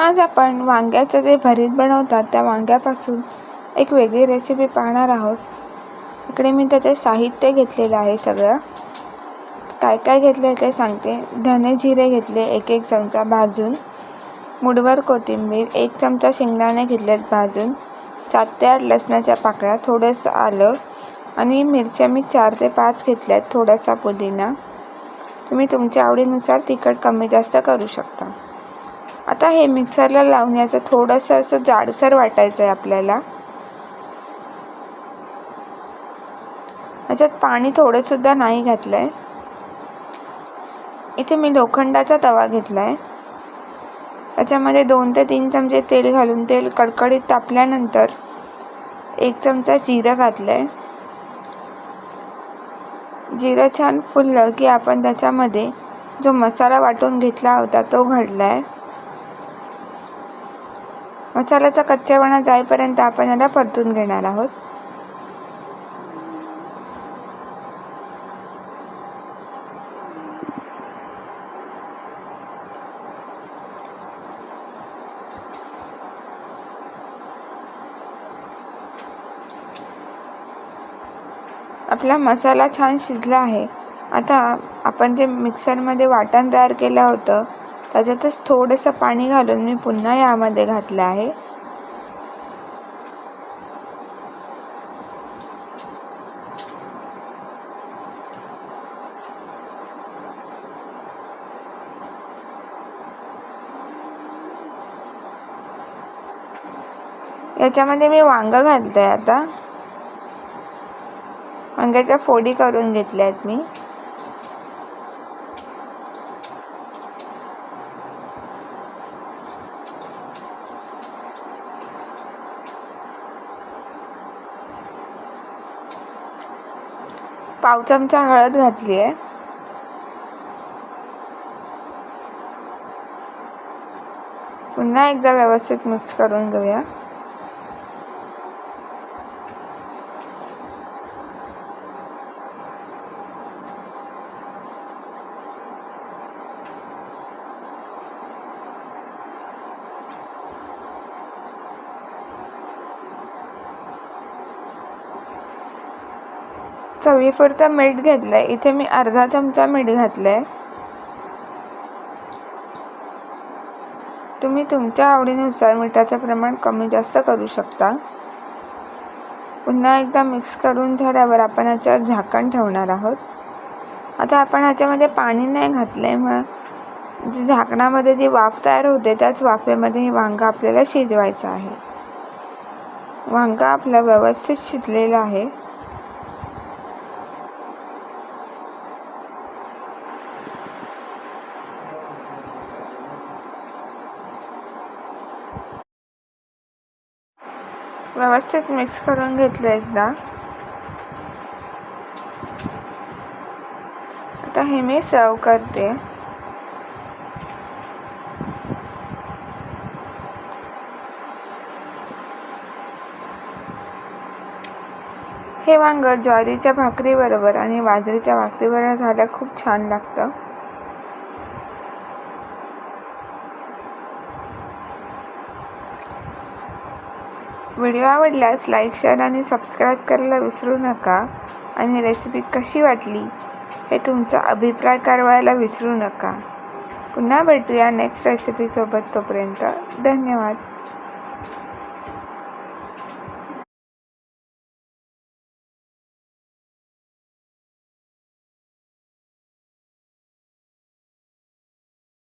आज आपण वांग्याचं जे भरीत बनवतात त्या वांग्यापासून एक वेगळी रेसिपी पाहणार आहोत. इकडे मी त्याचे साहित्य घेतलेलं आहे सगळं. काय काय घेतले ते सांगते. धने जिरे घेतले एक एक चमचा भाजून. मुडवर कोथिंबीर एक चमचा शेंगदाणे घेतलेत भाजून. सात ते आठ लसणाच्या पाकळ्या थोडंसं आलं आणि मिरच्या मी चार ते पाच घेतल्यात थोडासा पुदिना. तुम्ही तुमच्या आवडीनुसार तिखट कमी जास्त करू शकता. आता हे मिक्सरला लावण्याचं थोडंसं असं जाडसर वाटायचं आहे आपल्याला. याच्यात पाणी थोडंसुद्धा नाही घातलं आहे इथे मी लोखंडाचा तवा घेतला आहे त्याच्यामध्ये दोन ते तीन चमचे तेल घालून तेल कडकडीत तापल्यानंतर एक चमचा जिरं घातलं आहे जिरं छान फुललं की आपण त्याच्यामध्ये जो मसाला वाटून घेतला होता तो घातला आहे मसाल्याचा कच्चेपणा जाईपर्यंत आपण याला परतून घेणार आहोत. आपला मसाला छान शिजला आहे. आता आपण जे मिक्सरमध्ये वाटण तयार केलं होतं त्याच्यातच थोडंसं पाणी घालून मी पुन्हा यामध्ये घातलं आहे. याच्यामध्ये मी वांगं घालते आता. वांग्याच्या फोडी करून घेतल्या आहेत मी. पाव चमचा हळद घातली आहे. पुन्हा एकदा व्यवस्थित मिक्स करून घेऊया. चवीपुरतं मीठ घेतलं आहे इथे मी अर्धा चमचा मीठ घातलं आहे तुम्ही तुमच्या आवडीनुसार मिठाचं प्रमाण कमी जास्त करू शकता. पुन्हा एकदा मिक्स करून झाल्यावर आपण याच्यात झाकण ठेवणार आहोत. आता आपण ह्याच्यामध्ये पाणी नाही घातलं आहे मग जी झाकणामध्ये जी वाफ तयार होते त्याच वाफेमध्ये हे वांगं आपल्याला शिजवायचं आहे. वांगं आपलं व्यवस्थित शिजलेलं आहे. व्यवस्थित मिक्स करून घेतलं एकदा. आता हे मी सर्व करते. हे वांग ज्वारीच्या भाकरीबरोबर आणि बाजरीच्या भाकरीबरोबर खायला खूप छान लागतं. व्हिडिओ आवडल्यास लाईक शेअर आणि सबस्क्राईब करायला विसरू नका. आणि रेसिपी कशी वाटली हे तुमचा अभिप्राय कळवायला विसरू नका. पुन्हा भेटूया नेक्स्ट रेसिपीसोबत तोपर्यंत धन्यवाद.